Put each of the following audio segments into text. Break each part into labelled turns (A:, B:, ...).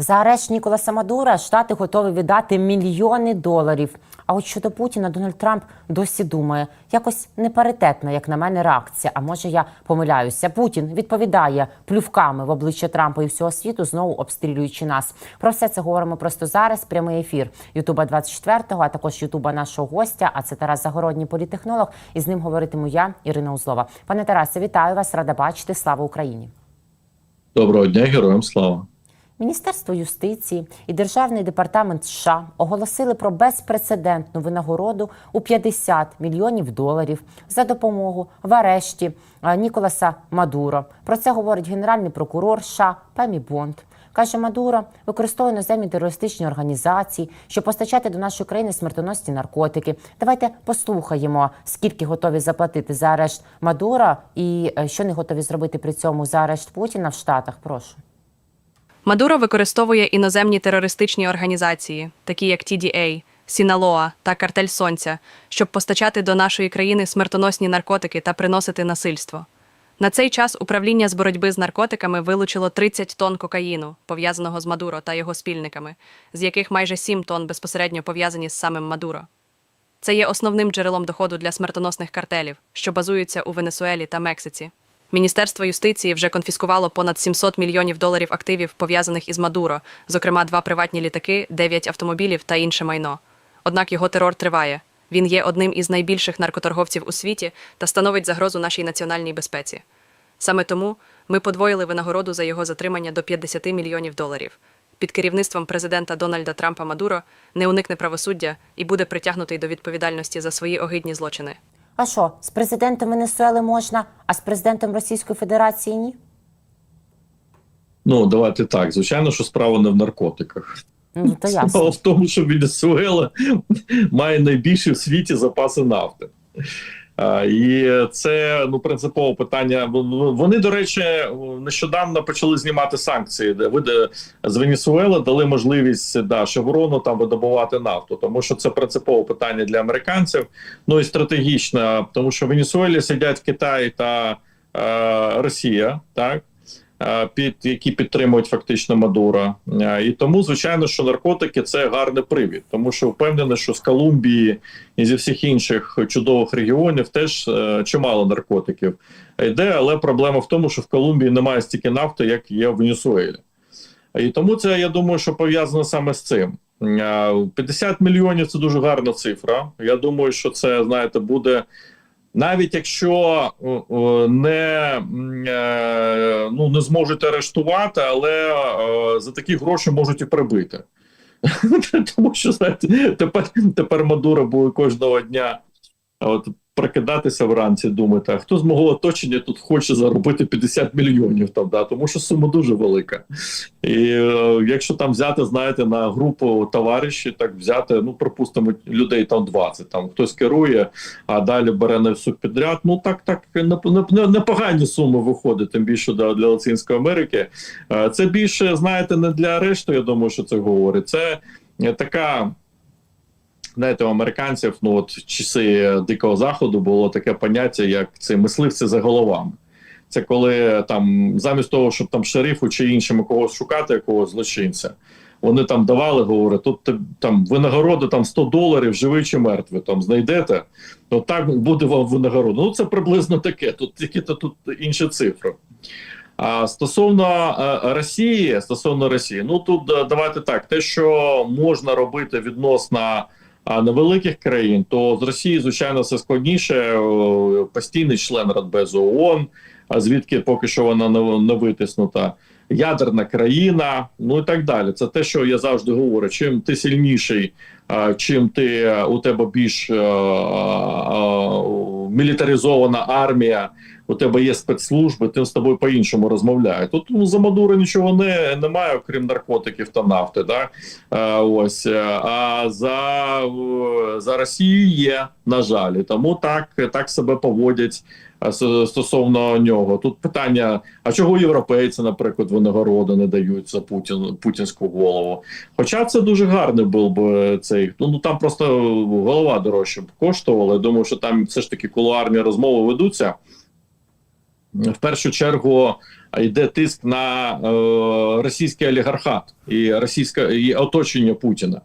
A: За арешт Ніколаса Мадура штати готові віддати мільйони доларів. А от щодо Путіна Дональд Трамп досі думає, якось непаритетна, як на мене, реакція. А може я помиляюся? Путін відповідає плювками в обличчя Трампа і всього світу, знову обстрілюючи нас. Про все це говоримо просто зараз. Прямий ефір Ютуба 24-го, а також Ютуба нашого гостя. А це Тарас Загородній політехнолог. І з ним говоритиму я, Ірина Узлова. Пане Тарасе, вітаю вас, рада бачити. Слава Україні.
B: Доброго дня, героям слава.
A: Міністерство юстиції і Державний департамент США оголосили про безпрецедентну винагороду у 50 мільйонів доларів за допомогу в арешті Ніколаса Мадуро. Про це говорить генеральний прокурор США Пемі Бонд. Каже, Мадуро використовує іноземні терористичні організації, щоб постачати до нашої країни смертоносні наркотики. Давайте послухаємо, скільки готові заплатити за арешт Мадура і е, що не готові зробити при цьому за арешт Путіна в Штатах. Прошу.
C: Мадуро використовує іноземні терористичні організації, такі як TDA, Сіналоа та Картель Сонця, щоб постачати до нашої країни смертоносні наркотики та приносити насильство. На цей час управління з боротьби з наркотиками вилучило 30 тонн кокаїну, пов'язаного з Мадуро та його спільниками, з яких майже 7 тонн безпосередньо пов'язані з самим Мадуро. Це є основним джерелом доходу для смертоносних картелів, що базуються у Венесуелі та Мексиці. Міністерство юстиції вже конфіскувало понад 700 мільйонів доларів активів, пов'язаних із Мадуро, зокрема два приватні літаки, 9 автомобілів та інше майно. Однак його терор триває. Він є одним із найбільших наркоторговців у світі та становить загрозу нашій національній безпеці. Саме тому ми подвоїли винагороду за його затримання до 50 мільйонів доларів. Під керівництвом президента Дональда Трампа Мадуро не уникне правосуддя і буде притягнутий до відповідальності за свої огидні злочини.
A: А що, з президентом Венесуели можна, а з президентом Російської Федерації ні?
B: Ну, давайте так. Звичайно, що справа не в наркотиках.
A: Ну то ясно.
B: Справа в тому, що Венесуела має найбільші в світі запаси нафти. А, І це ну принципове питання. Вони, до речі, нещодавно почали знімати санкції, де з Венесуели дали можливість да, Шеврону там видобувати нафту, тому що це принципове питання для американців. Ну і стратегічно, тому що в Венесуелі сидять Китай та е, Росія, так. Е, Під які підтримують фактично Мадура, Е, і тому звичайно, що наркотики це гарний привід, тому що впевнений, що з Колумбії і зі всіх інших чудових регіонів теж е, чимало наркотиків йде, але проблема в тому, що в Колумбії немає стільки нафти, як є в Венесуелі. І тому це я думаю, що пов'язано саме з цим. Е, 50 мільйонів це дуже гарна цифра. Я думаю, що це знаєте буде. Навіть якщо е, е, не, е, ну, не зможуть арештувати, але за такі гроші можуть і прибити. Тому що знаєте, тепер, тепер Мадура буде кожного дня от, прокидатися вранці, думати, а хто з мого оточення тут хоче заробити 50 мільйонів там, да? тому що сума дуже велика. І е, якщо там взяти, знаєте, на групу товаришів, так взяти, ну, припустимо, людей там 20, там хтось керує, а далі бере на всю підряд. Ну так, так непогані не, непогані суми виходить, тим більше для, для Латинської Америки. Е, Це більше, знаєте, не для арешту, я думаю, що це говорить. Це е, така. Знаєте, у американців, ну от часи дикого заходу було таке поняття, як це мисливці за головами. Це коли там, замість того, щоб там шерифу чи іншому когось шукати, якогось злочинця, вони там давали, говорять, тут там винагорода там 100 доларів, живий чи мертвий, там знайдете, то так буде вам винагорода. Ну це приблизно таке. Тут тільки то тут інші цифри. А стосовно е, Росії, стосовно Росії, ну тут е, давайте так: те, що можна робити відносно а, невеликих країн, то з Росії, звичайно, все складніше. Постійний член Радбезу ООН, а звідки поки що вона не, не витиснута. Ядерна країна, ну і так далі. Це те, що я завжди говорю. Чим ти сильніший, чим ти е, у тебе більш е, е, мілітаризована армія, у тебе є спецслужби, тим з тобою по-іншому розмовляють. Тут ну, за Мадура нічого не немає, окрім наркотиків та нафти. Да? Е, ось е, а за, за Росію є, на жаль, і тому так, так себе поводять е, стосовно нього. Тут питання: а чого європейці, наприклад, винагороди не дають за Путін, путінську голову? Хоча це дуже гарний був би цей. Ну, ну там просто голова дорожче б коштувала. Я думаю, що там все ж таки кулуарні розмови ведуться. В першу чергу йде тиск на е, російський олігархат і російське і оточення Путіна.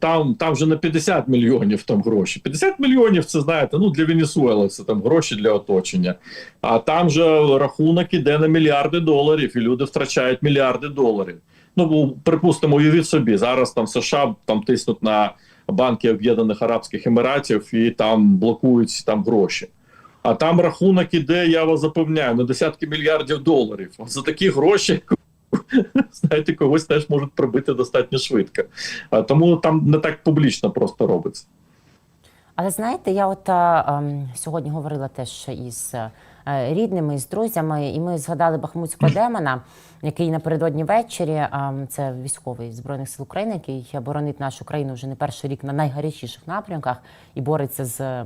B: Там, там вже на 50 мільйонів там гроші. 50 мільйонів це знаєте, ну для Венесуели це там гроші для оточення. А там же рахунок іде на мільярди доларів, і люди втрачають мільярди доларів. Ну припустимо, уявіть собі, зараз там США там тиснуть на банки Об'єднаних Арабських Еміратів і там блокують там гроші. А там рахунок іде, я вас запевняю, на десятки мільярдів доларів. За такі гроші знаєте, когось теж можуть пробити достатньо швидко. А, тому там не так публічно просто робиться.
A: Але знаєте, я от а, ем, сьогодні говорила теж із е, рідними, з друзями, і ми згадали Бахмутського демона, який напередодні ввечері, ем, це військовий збройних сил України, який боронить нашу країну вже не перший рік на найгарячіших напрямках і бореться з.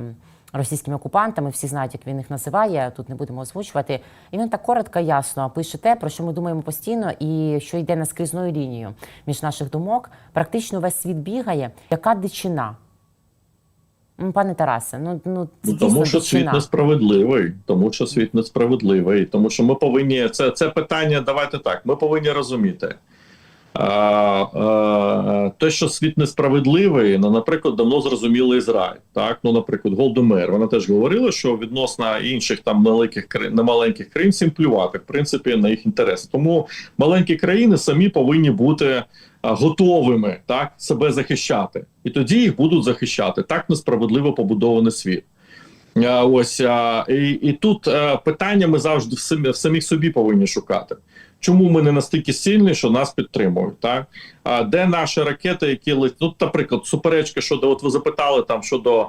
A: Російськими окупантами всі знають, як він їх називає. Тут не будемо озвучувати. І він так коротко, ясно пише те, про що ми думаємо постійно, і що йде наскрізною лінією між наших думок. Практично весь світ бігає. Яка дичина? Пане Тарасе, ну ну це
B: Ну, тому
A: дійсно
B: що світ несправедливий, тому що світ несправедливий, тому що ми повинні це, це питання. Давайте так. Ми повинні розуміти. Те, що світ несправедливий, ну, наприклад, давно зрозуміло Ізраїль. Так, ну, наприклад, Голдемер, вона теж говорила, що відносно інших там маленьких країн, маленьких країн всім плювати, в принципі, на їх інтереси. Тому маленькі країни самі повинні бути а, готовими так себе захищати, і тоді їх будуть захищати. Так несправедливо побудований світ. А, Ось і, і тут е, питання ми завжди в самих собі повинні шукати. Чому ми не настільки сильні, що нас підтримують? Так а де наші ракети, які летять? Ну, наприклад, суперечка щодо, от ви запитали там щодо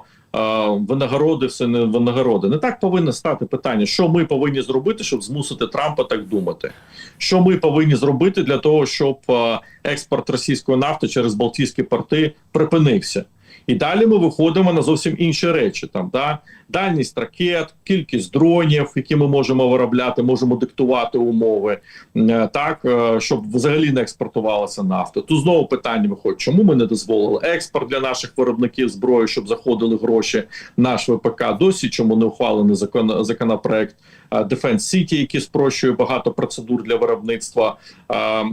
B: винагороди, все не винагороди. Не так повинно стати питання, що ми повинні зробити, щоб змусити Трампа так думати. Що ми повинні зробити для того, щоб експорт російської нафти через Балтійські порти припинився. І далі ми виходимо на зовсім інші речі. Там да дальність ракет, кількість дронів, які ми можемо виробляти, можемо диктувати умови, е, так е, щоб взагалі не експортувалася нафта. Тут знову питання виходить, чому ми не дозволили експорт для наших виробників зброї, щоб заходили гроші наш ВПК. Досі чому не ухвалений закон законопроект Defense City, які спрощує багато процедур для виробництва е, е,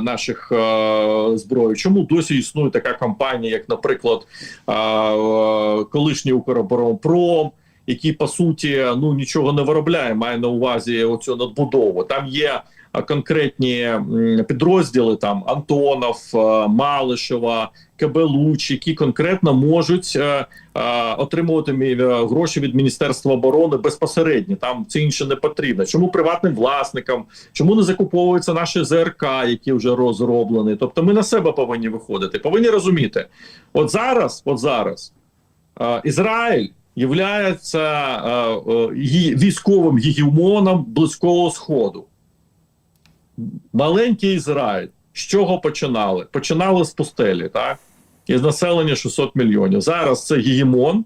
B: наших е, зброї. Чому досі існує така компанія, як, наприклад, е, е, колишній Укроборонпром, який по суті ну нічого не виробляє, має на увазі оцю надбудову. Там є е, конкретні підрозділи, там Антонов, е, Малишева, КБ які конкретно можуть е, е, отримувати гроші від Міністерства оборони безпосередньо. Там це інше не потрібно. Чому приватним власникам? Чому не закуповуються наші ЗРК, які вже розроблені? Тобто, ми на себе повинні виходити. Повинні розуміти, от зараз, от зараз, Ізраїль являється е, е, військовим гегемоном близького сходу. Маленький Ізраїль. З чого починали? Починали з пустелі, так? Із населення 600 мільйонів. Зараз це гегемон,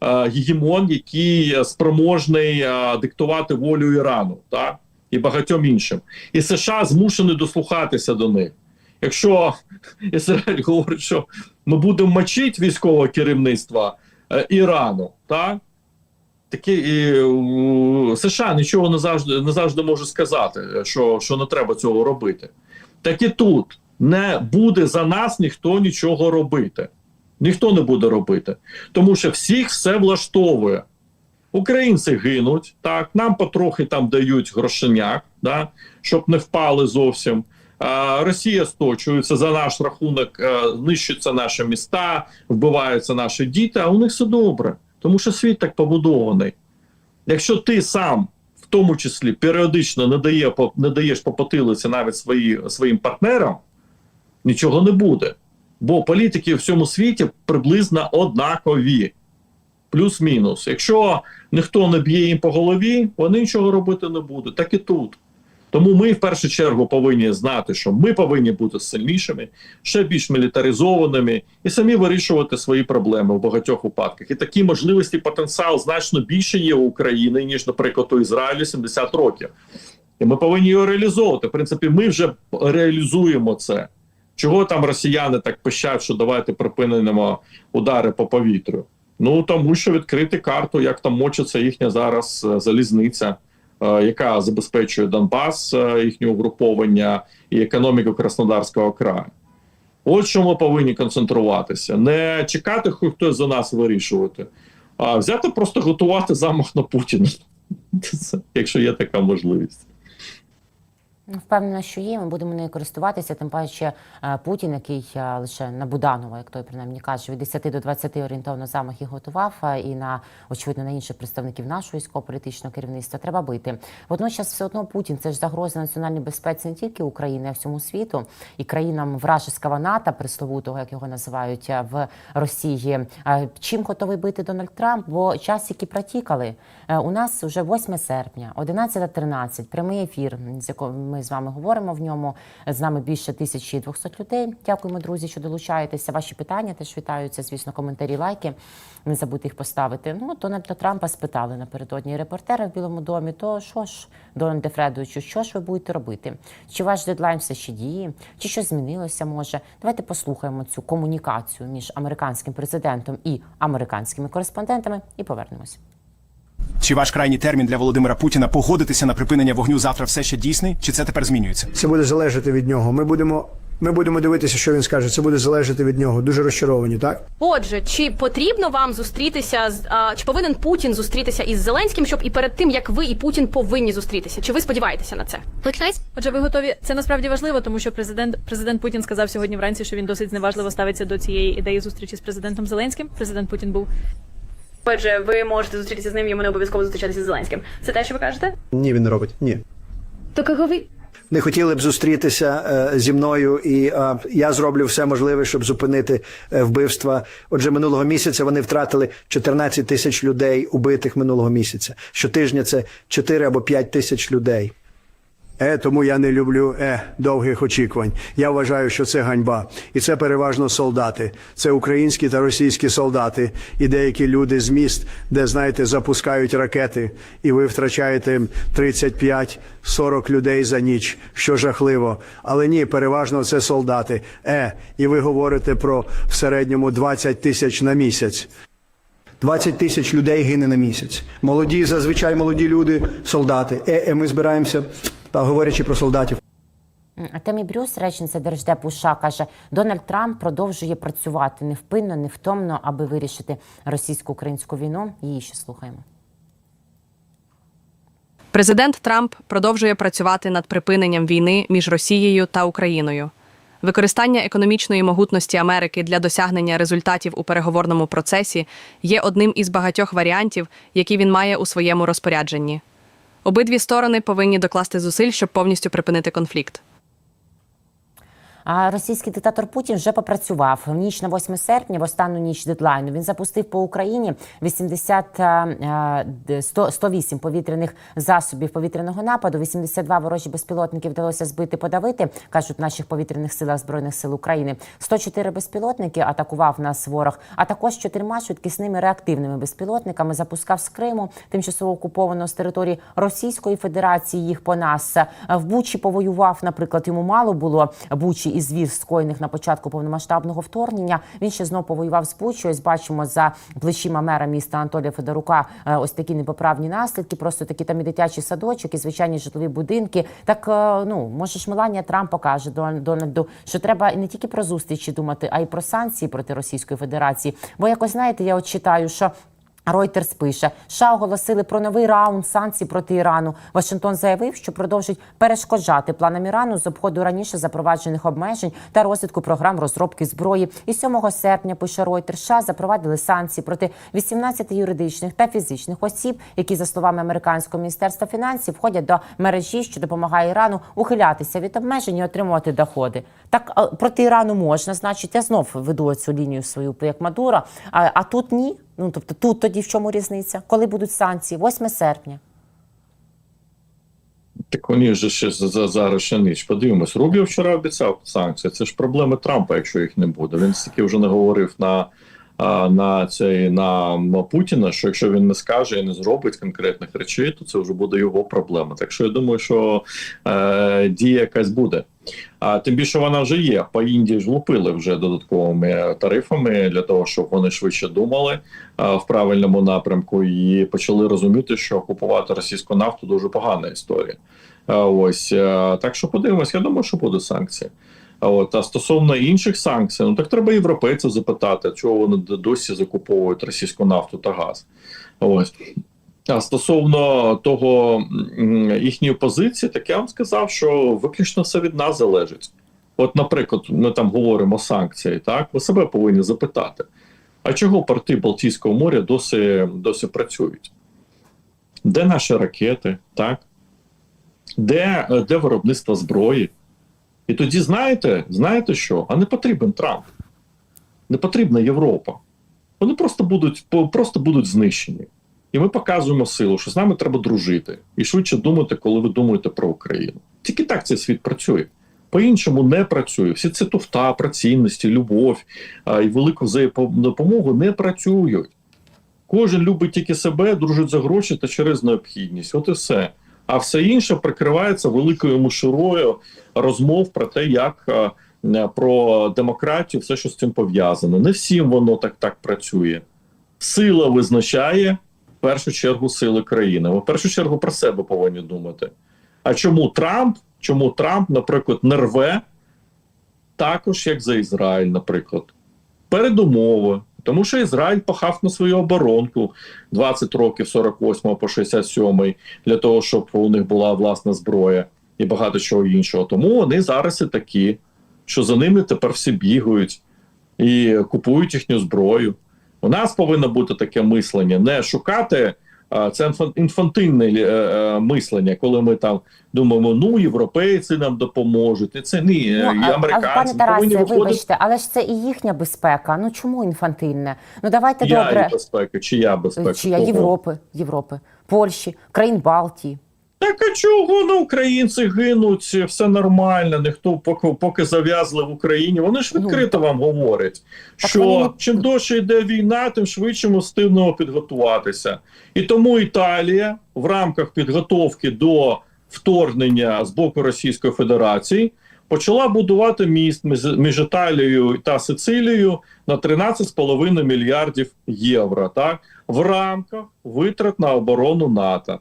B: е, гегемон, який спроможний е, диктувати волю Ірану, так? І багатьом іншим. І США змушені дослухатися до них. Якщо Ізраїль говорить, що ми будемо мочити військове керівництво е, Ірану, так? Такі США нічого не завжди не завжди може сказати, що, що не треба цього робити. Так і тут не буде за нас ніхто нічого робити. Ніхто не буде робити. Тому що всіх все влаштовує. Українці гинуть, так, нам потрохи там дають грошеняк, да, щоб не впали зовсім. А, Росія сточується за наш рахунок, е, нищаться наші міста, вбиваються наші діти, а у них все добре. Тому що світ так побудований. Якщо ти сам, в тому числі, періодично не, дає, не даєш по потилиці навіть свої, своїм партнерам, нічого не буде. Бо політики в всьому світі приблизно однакові. Плюс-мінус. Якщо ніхто не б'є їм по голові, вони нічого робити не будуть. Так і тут. Тому ми в першу чергу повинні знати, що ми повинні бути сильнішими, ще більш мілітаризованими і самі вирішувати свої проблеми в багатьох випадках. І такі можливості, потенціал значно більше є у України, ніж, наприклад, у Ізраїлі 70 років. І ми повинні його реалізовувати. В принципі, ми вже реалізуємо це. Чого там росіяни так пищать, що давайте припинимо удари по повітрю? Ну тому що відкрити карту, як там мочиться їхня зараз е, залізниця, яка забезпечує Донбас, е, їхнє угруповання і економіку Краснодарського краю. От що ми повинні концентруватися. Не чекати, хто хтось за нас вирішувати, а взяти просто готувати замах на Путіна, якщо є така можливість.
A: Впевнена, що є. Ми будемо нею користуватися. Тим паче е, Путін, який е, лише на Буданова, як той принаймні каже, від 10 до 20 орієнтовно замахи готував, е, і на очевидно на інших представників нашого військово-політичного керівництва треба бити. Водночас, все одно Путін це ж загроза національній безпеці не тільки України, а всьому світу і країнам вражеского НАТО, присловутого, як його називають в Росії. Чим готовий бити Дональд Трамп? Бо часики протікали. Е, У нас вже 8 серпня, 11.13, прямий ефір, з якого ми з вами говоримо в ньому. З нами більше 1200 людей. Дякуємо, друзі, що долучаєтеся. Ваші питання теж вітаються. Звісно, коментарі, лайки. Не забудьте їх поставити. Ну, Дональда Трампа спитали напередодні репортера в Білому домі. То що ж, Дональде Фредовичу, що ж ви будете робити? Чи ваш дедлайн все ще діє? Чи щось змінилося може? Давайте послухаємо цю комунікацію між американським президентом і американськими кореспондентами і повернемось.
D: Чи ваш крайній термін для Володимира Путіна погодитися на припинення вогню завтра все ще дійсний? Чи це тепер змінюється?
E: Це буде залежати від нього. Ми будемо, ми будемо дивитися, що він скаже. Це буде залежати від нього. Дуже розчаровані, так?
F: Отже, чи потрібно вам зустрітися з а, чи повинен Путін зустрітися із Зеленським, щоб і перед тим як ви і Путін повинні зустрітися? Чи ви сподіваєтеся на це?
G: Отже, ви готові? Це насправді важливо, тому що президент президент Путін сказав сьогодні вранці, що він досить зневажливо ставиться до цієї ідеї зустрічі з президентом Зеленським. Президент Путін був
F: Отже, ви можете зустрітися з ним, йому не обов'язково зустрічатися з Зеленським. Це те, що ви кажете?
E: Ні, він не робить. Ні.
F: То кого ви
E: Не хотіли б зустрітися е, зі мною, і е, я зроблю все можливе, щоб зупинити е, вбивства. Отже, минулого місяця вони втратили 14 тисяч людей, убитих минулого місяця. Щотижня це 4 або 5 тисяч людей. Е, тому я не люблю е, довгих очікувань. Я вважаю, що це ганьба. І це переважно солдати. Це українські та російські солдати і деякі люди з міст, де, знаєте, запускають ракети, і ви втрачаєте 35-40 людей за ніч, що жахливо. Але ні, переважно це солдати. Е, і ви говорите про в середньому 20 тисяч на місяць. 20 тисяч людей гине на місяць. Молоді, зазвичай молоді люди, солдати. Е, е ми збираємося, та говорячи про солдатів.
A: А Темі Брюс, речниця Держдепу США, каже, Дональд Трамп продовжує працювати невпинно, невтомно, аби вирішити російсько-українську війну. Її ще слухаємо.
C: Президент Трамп продовжує працювати над припиненням війни між Росією та Україною. Використання економічної могутності Америки для досягнення результатів у переговорному процесі є одним із багатьох варіантів, які він має у своєму розпорядженні. Обидві сторони повинні докласти зусиль, щоб повністю припинити конфлікт.
A: А російський диктатор Путін вже попрацював в ніч на 8 серпня, в останню ніч дедлайну. Він запустив по Україні 80, е, е, 100, 108 повітряних засобів повітряного нападу. 82 ворожі безпілотники вдалося збити, подавити, кажуть в наших повітряних силах збройних сил України. 104 безпілотники атакував нас ворог, а також чотирма швидкісними реактивними безпілотниками запускав з Криму, тимчасово окупованого з території Російської Федерації. Їх по нас в Бучі повоював. Наприклад, йому мало було Бучі і звір скоєних на початку повномасштабного вторгнення. Він ще знов повоював з Бучою. Бачимо за плечима мера міста Анатолія Федорука е, ось такі непоправні наслідки. Просто такі там і дитячий садочок, і звичайні житлові будинки. Так е, ну може ж Меланія Трамп покаже Дон- Дональду, що треба не тільки про зустрічі думати, а й про санкції проти Російської Федерації. Бо якось знаєте, я от читаю, що. Reuters пише, США оголосили про новий раунд санкцій проти Ірану. Вашингтон заявив, що продовжить перешкоджати планам Ірану з обходу раніше запроваджених обмежень та розвитку програм розробки зброї. І 7 серпня пише Reuters, США запровадили санкції проти 18 юридичних та фізичних осіб, які за словами американського міністерства фінансів входять до мережі, що допомагає Ірану ухилятися від обмежень і отримувати доходи. Так проти Ірану можна, значить, я знов веду цю лінію свою як Мадура. А, а тут ні. Ну тобто тут тоді в чому різниця? Коли будуть санкції? 8 серпня.
B: Так вони ж ще за- за- зараз ще ніч. Подивимось. Рубів вчора обіцяв санкції. Це ж проблеми Трампа, якщо їх не буде. Він стільки вже не говорив на на цей на Путіна, що якщо він не скаже і не зробить конкретних речей, то це вже буде його проблема. Так що я думаю, що е, дія якась буде. А тим більше вона вже є. По Індії ж лупили вже додатковими тарифами для того, щоб вони швидше думали а, в правильному напрямку і почали розуміти, що купувати російську нафту дуже погана історія. А, ось а, так що подивимось, я думаю, що буде санкції. От а стосовно інших санкцій, ну так треба європейців запитати, чого вони досі закуповують російську нафту та газ. Ось. А стосовно того їхньої позиції, так я вам сказав, що виключно все від нас залежить. От, наприклад, ми там говоримо санкції, так ви себе повинні запитати: а чого порти Балтійського моря досі, досі працюють? Де наші ракети, так? Де, е, де виробництво зброї? І тоді знаєте, знаєте що? А не потрібен Трамп, не потрібна Європа. Вони просто будуть, просто будуть знищені. І ми показуємо силу, що з нами треба дружити і швидше думати, коли ви думаєте про Україну. Тільки так цей світ працює. По-іншому не працює. Всі ці туфта, про цінності, любов а, і велику взаємодопомогу не працюють. Кожен любить тільки себе, дружить за гроші та через необхідність. От і все. А все інше прикривається великою мушурою розмов про те, як е, про демократію, все, що з цим пов'язано. Не всім воно так так працює. Сила визначає в першу чергу сили країни. Ми в першу чергу про себе повинні думати. А чому Трамп? Чому Трамп, наприклад, не рве також, як за Ізраїль, наприклад, передумови. Тому що Ізраїль пахав на свою оборонку 20 років, 48 по 67 для того, щоб у них була власна зброя і багато чого іншого. Тому вони зараз і такі, що за ними тепер всі бігають і купують їхню зброю. У нас повинно бути таке мислення, не шукати. А, Це інфан- інфантильне е, е, мислення, коли ми там думаємо, ну європейці нам допоможуть, і це ні,
A: Ну, а, а,
B: американці
A: пане
B: Тарасі,
A: Тарасе,
B: виходити.
A: вибачте, але ж це і їхня безпека. Ну чому інфантильне? Ну давайте
B: Я
A: добре.
B: безпека, чия безпека?
A: Чия Європи, Європи, Польщі, країн Балтії.
B: Так а чого ну, українці гинуть, все нормально, ніхто поки, поки зав'язли в Україні. Вони ж відкрито вам говорять, що чим довше йде війна, тим швидше ми встигнемо підготуватися. І тому Італія в рамках підготовки до вторгнення з боку Російської Федерації почала будувати міст між Італією та Сицилією на 13,5 мільярдів євро, так в рамках витрат на оборону НАТО.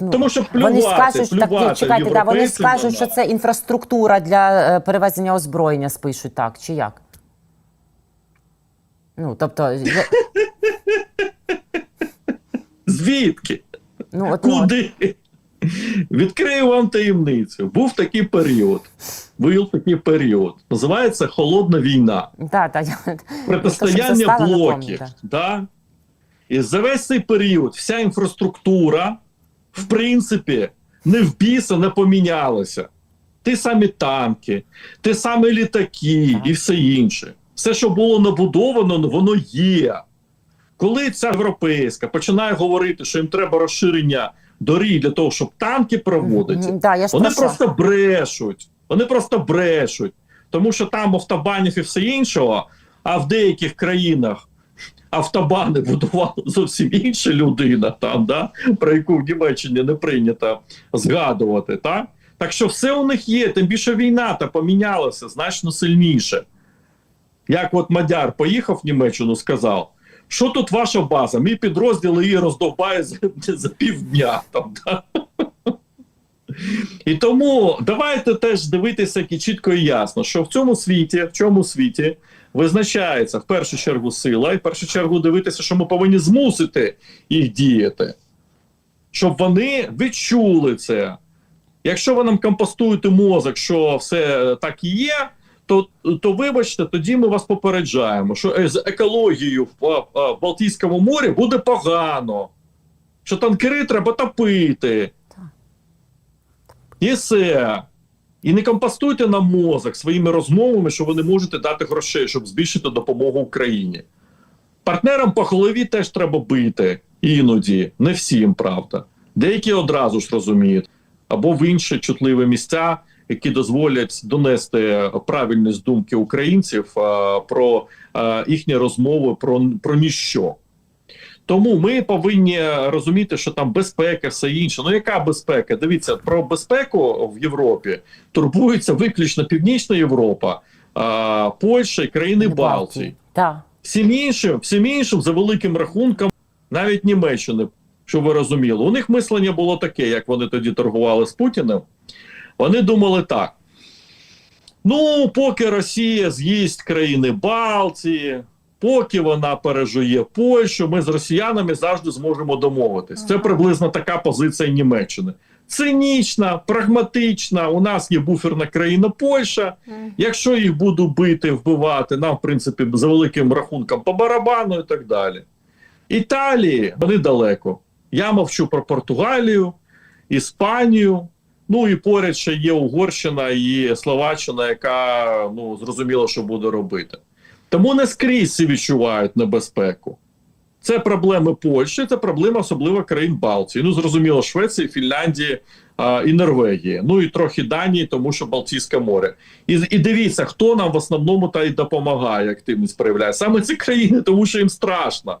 A: Ну,
B: Тому що
A: вони
B: плювати,
A: скажуть, так,
B: плювати
A: чекайте, да, вони скажуть, що це інфраструктура для е, перевезення озброєння, спишуть так, чи як? Ну, тобто, я-
B: Звідки?
A: ну, от, ну,
B: Куди? Відкрию вам таємницю. Був такий період. Був такий період. Називається Холодна війна.
A: да, да, я-
B: Протистояння блоків. Да? І за весь цей період вся інфраструктура, в принципі, не в біса не помінялася. Ті самі танки, ті самі літаки і все інше. Все, що було набудовано, воно є. Коли ця європейська починає говорити, що їм треба розширення доріг для того, щоб танки проводити,
A: да, я
B: вони просто брешуть. Вони просто брешуть. Тому що там автобанів і все іншого, а в деяких країнах автобани будувала зовсім інша людина, там, да, про яку в Німеччині не прийнято згадувати. Так? так що все у них є, тим більше війна та помінялася значно сильніше. Як от Мадяр поїхав в Німеччину, сказав, що тут ваша база? Мій підрозділ її роздовбає за, за півдня. Там, да? І тому давайте теж дивитися чітко і ясно, що в цьому світі, в цьому світі визначається в першу чергу сила, і в першу чергу дивитися, що ми повинні змусити їх діяти, щоб вони відчули це. Якщо ви нам компостуєте мозок, що все так і є, то, то вибачте, тоді ми вас попереджаємо, що е, з екологією в, а, в Балтійському морі буде погано, що танкери треба топити. І все. І не компостуйте нам мозок своїми розмовами, що ви не можете дати грошей, щоб збільшити допомогу Україні. Партнерам по голові теж треба бити іноді, не всім, правда. Деякі одразу ж розуміють, або в інші чутливі місця які дозволять донести правильність думки українців е, про е, їхні розмови про, про ніщо. Тому ми повинні розуміти, що там безпека, все інше. Ну яка безпека? Дивіться, про безпеку в Європі турбується виключно Північна Європа, а, Польща і країни Балтії.
A: Так.
B: Всім іншим, всім іншим, за великим рахунком, навіть Німеччини, щоб ви розуміли, у них мислення було таке, як вони тоді торгували з Путіним. Вони думали так: ну, поки Росія з'їсть країни Балтії, поки вона пережує Польщу, ми з росіянами завжди зможемо домовитись. Це приблизно така позиція Німеччини. Цинічна, прагматична. У нас є буферна країна Польща. Якщо їх буду бити, вбивати, нам, в принципі, за великим рахунком по барабану і так далі. Італії вони далеко. Я мовчу про Португалію, Іспанію. Ну і поряд ще є Угорщина і Словаччина, яка ну зрозуміло, що буде робити. Тому не скрізь відчувають небезпеку. Це проблеми Польщі, це проблема особливо країн Балтії. Ну, зрозуміло, Швеції, Фінляндії а, і Норвегії. Ну і трохи Данії, тому що Балтійське море. І, і дивіться, хто нам в основному та й допомагає, активність проявляє. Саме ці країни, тому що їм страшно.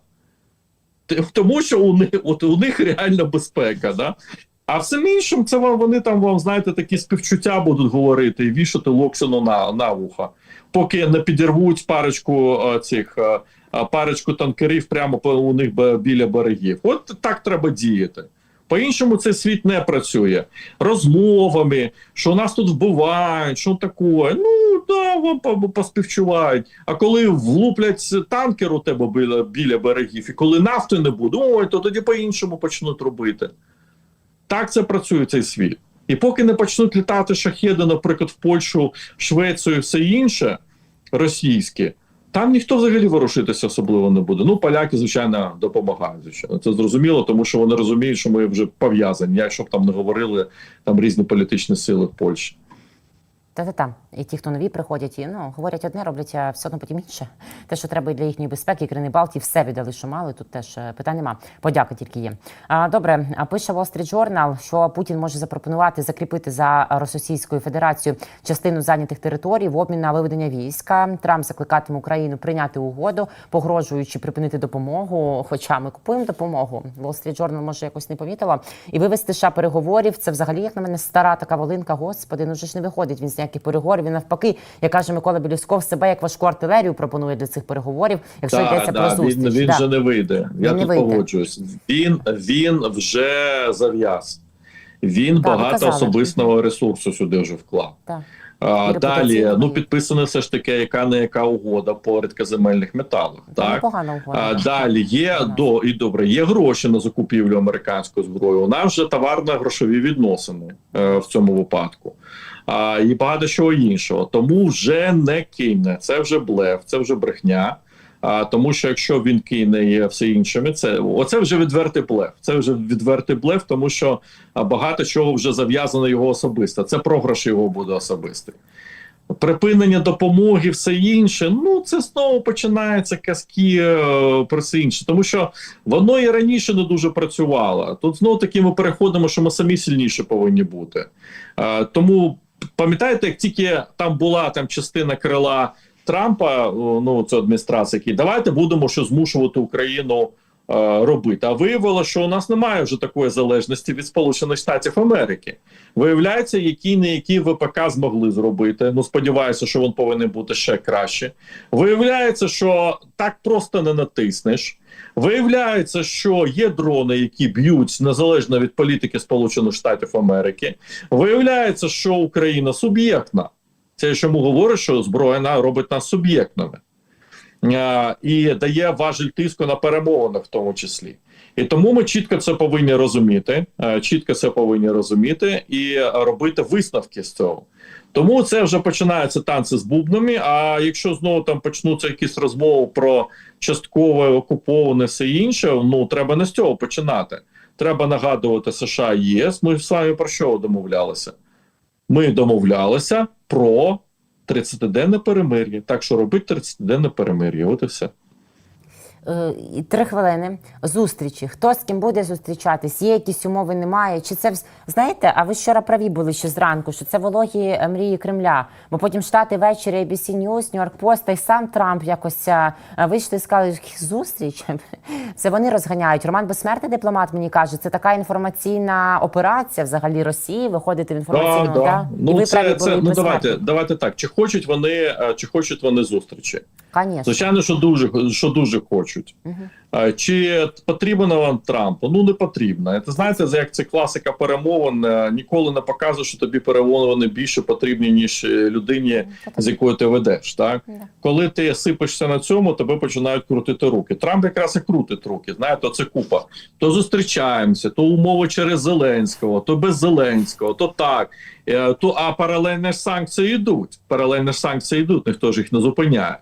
B: Тому що у них, от у них реальна безпека. Да? А всім іншим, це вам вони там вам знаєте такі співчуття будуть говорити і вішати локсину на, на вуха, поки не підірвуть парочку е, цих е, е, парочку танкерів прямо у них біля берегів. От так треба діяти. По-іншому цей світ не працює розмовами, що нас тут вбивають, що таке. Ну да, вам поспівчувають. А коли влуплять танкер у тебе біля, біля берегів, і коли нафти не буде, ой, то тоді по-іншому почнуть робити. Так це працює цей світ. І поки не почнуть літати шахеди, наприклад, в Польщу, Швецію все інше російське, там ніхто взагалі ворушитися особливо не буде. Ну, поляки, звичайно, допомагають. Звичайно, це зрозуміло, тому що вони розуміють, що ми вже пов'язані. Якщо б там не говорили там різні політичні сили в Польщі.
A: Та-та-та. І ті, хто нові приходять, і ну говорять одне, роблять а все одно потім інше. Те, що треба і для їхньої безпеки, країни Балтії, все віддали, що мали. Тут теж е, питань нема. Подяка тільки є. А, добре, а пише Wall Street Journal, що Путін може запропонувати закріпити за Російською Федерацією частину зайнятих територій в обмін на виведення війська. Трамп закликатиме Україну прийняти угоду, погрожуючи припинити допомогу. Хоча ми купуємо допомогу. Wall Street Journal, може якось не помітила. І вивести США переговорів. Це взагалі як на мене стара така волинка. Господи, ну вже ж не виходить він ніяких переговорів. Він навпаки, як каже Микола Білюсков, себе як важку артилерію пропонує для цих переговорів. Якщо
B: Да,
A: йдеться
B: да,
A: про зустріч,
B: він, він
A: Да.
B: вже не вийде. Я
A: Він не
B: тут
A: вийде.
B: погоджуюсь. Він, він вже зав'яз. Він
A: ви
B: багато
A: казали.
B: особистого ресурсу сюди вже вклав.
A: Так.
B: А, далі, ну підписана все ж таки яка не яка угода по рідкоземельних металах.
A: Це
B: Так
A: непогана угода.
B: а, далі є
A: Непогана.
B: до і добре, є гроші на закупівлю американської зброї. У нас вже товарно-грошові відносини е, в цьому випадку. А, і багато чого іншого. Тому вже не кине. Це вже блеф, це вже брехня. А, тому що якщо він кине і все іншими, це оце вже відвертий блеф. Це вже відвертий блеф, тому що багато чого вже зав'язано його особисто. Це програш його буде особистий. Припинення допомоги, все інше. Ну це знову починається казки е, про все інше, тому що воно і раніше не дуже працювало. Тут знову таки ми переходимо, що ми самі сильніші повинні бути. Е, тому пам'ятаєте, як тільки там була там частина крила Трампа, ну це адміністрація, які давайте будемо що змушувати Україну е, робити. А виявилося, що у нас немає вже такої залежності від Сполучених Штатів Америки. Виявляється, які не які ВПК змогли зробити. Ну сподіваюся, що він повинен бути ще краще. Виявляється, що так просто не натиснеш. Виявляється, що є дрони, які б'ють незалежно від політики Сполучених Штатів Америки. Виявляється, що Україна суб'єктна. Це чому говорю, що зброя робить нас суб'єктними і дає важель тиску на перемовинах, в тому числі. І тому ми чітко це повинні розуміти, чітко це повинні розуміти і робити висновки з цього. Тому це вже починаються танці з бубнами. А якщо знову там почнуться якісь розмови про часткове окуповане все інше, ну треба не з цього починати. Треба нагадувати США і ЄС. Ми з вами про що домовлялися? Ми домовлялися про 30-денне перемир'я. Так що робить 30-денне перемир'я. От і все.
A: Е, і Три хвилини зустрічі. Хто з ким буде зустрічатись? Є якісь умови, немає. Чи це знаєте? А ви вчора праві були ще зранку, що це вологі е, мрії Кремля. Бо потім штати ввечері ABC News, New York Post та й сам Трамп якось е, вийшли і сказали, «Які зустріч. Це вони розганяють. Роман Безсмертний дипломат мені каже, це така інформаційна операція взагалі Росії. Виходити в інформаційну
B: Да, да.
A: да? І
B: Ну,
A: ви
B: це,
A: праві
B: це,
A: були,
B: ну давайте, давайте так. Чи хочуть вони, чи хочуть вони зустрічі?
A: Конечно.
B: Звичайно, що дуже що дуже хочуть. А, Чи потрібно вам Трампу? Ну не потрібно. Це знаєте, як це класика перемовин. е, Ніколи не показує, що тобі перемовини більше потрібні ніж е, людині, з якою ти ведеш. Так коли ти сипешся на цьому, тебе починають крутити руки. Трамп якраз і крутить руки. Знаєте, це купа. То зустрічаємося, то умови через Зеленського, то без Зеленського, то так. Е, То а паралельні санкції йдуть. Паралельні санкції йдуть, ніхто ж їх не зупиняє.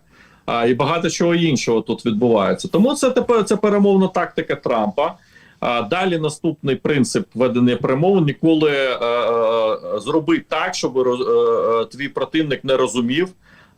B: А, і багато чого іншого тут відбувається. Тому це тепер це перемовна тактика Трампа. А далі наступний принцип ведення перемовин ніколи е, е, зроби так, щоб роз, е, е, твій противник не розумів.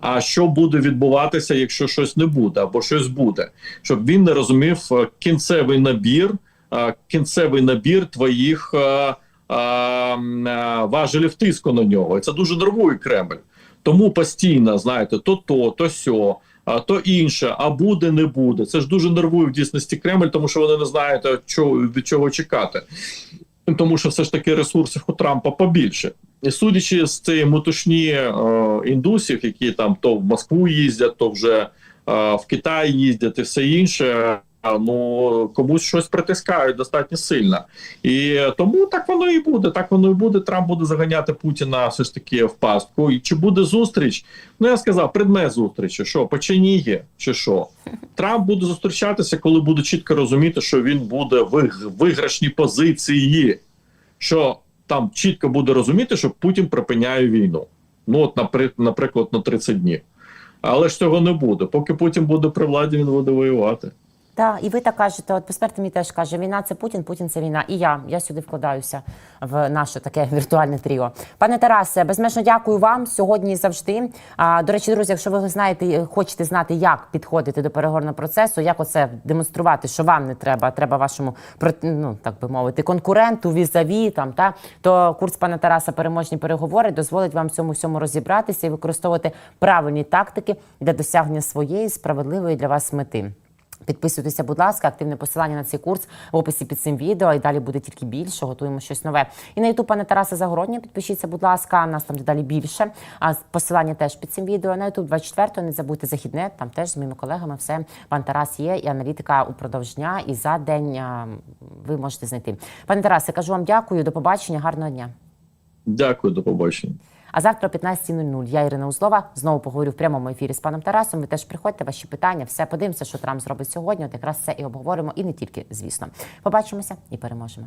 B: А що буде відбуватися, якщо щось не буде, або щось буде, щоб він не розумів е, кінцевий набір, е, кінцевий набір твоїх е, е, е, важелів тиску на нього. І це дуже нервує Кремль. Тому постійно, знаєте, то то, то сьо, а то інше, а буде, не буде. Це ж дуже нервує в дійсності Кремль, тому що вони не знають, від чого чекати. Тому що все ж таки ресурсів у Трампа побільше. І судячи з цієї мутушні е, індусів, які там то в Москву їздять, то вже е, в Китай їздять і все інше. Ну комусь щось притискають достатньо сильно, і тому так воно і буде. Так воно і буде. Трамп буде заганяти Путіна все ж таки в пастку. І чи буде зустріч? Ну я сказав, предмет зустрічі. Що печеніги чи що? Трамп буде зустрічатися, коли буде чітко розуміти, що він буде в виграшній позиції, що там чітко буде розуміти, що Путін припиняє війну. Ну от, напри- наприклад, на 30 днів. Але ж цього не буде. Поки Путін буде при владі, він буде воювати.
A: Так, і ви так кажете, от безпертний мій теж каже, війна це Путін, Путін це війна. І я, я сюди вкладаюся в наше таке віртуальне тріо. Пане Тарасе, безмежно дякую вам сьогодні і завжди. А, до речі, друзі, якщо ви знаєте, хочете знати, як підходити до переговорного процесу, як оце демонструвати, що вам не треба, а треба вашому ну, так би мовити, конкуренту, візаві, там та то курс пана Тараса переможні переговори дозволить вам цьому всьому розібратися і використовувати правильні тактики для досягнення своєї справедливої для вас мети. Підписуйтеся, будь ласка, активне посилання на цей курс в описі під цим відео. І далі буде тільки більше. Готуємо щось нове. І на ютуб пане Тараса Загородня. Підпишіться, будь ласка. Нас там дедалі більше. А посилання теж під цим відео. На ютуб 24 Не забудьте західне. Там теж з моїми колегами все. Пан Тарас є і аналітика упродовж дня. І за день ви можете знайти. Пане Тарасе, кажу вам дякую. До побачення. Гарного дня.
B: Дякую, до побачення.
A: А завтра о 15.00 я Ірина Узлова знову поговорю в прямому ефірі з паном Тарасом. Ви теж приходьте, ваші питання, все подивимося, що Трамп зробить сьогодні. От якраз це і обговоримо, і не тільки, звісно. Побачимося і переможемо.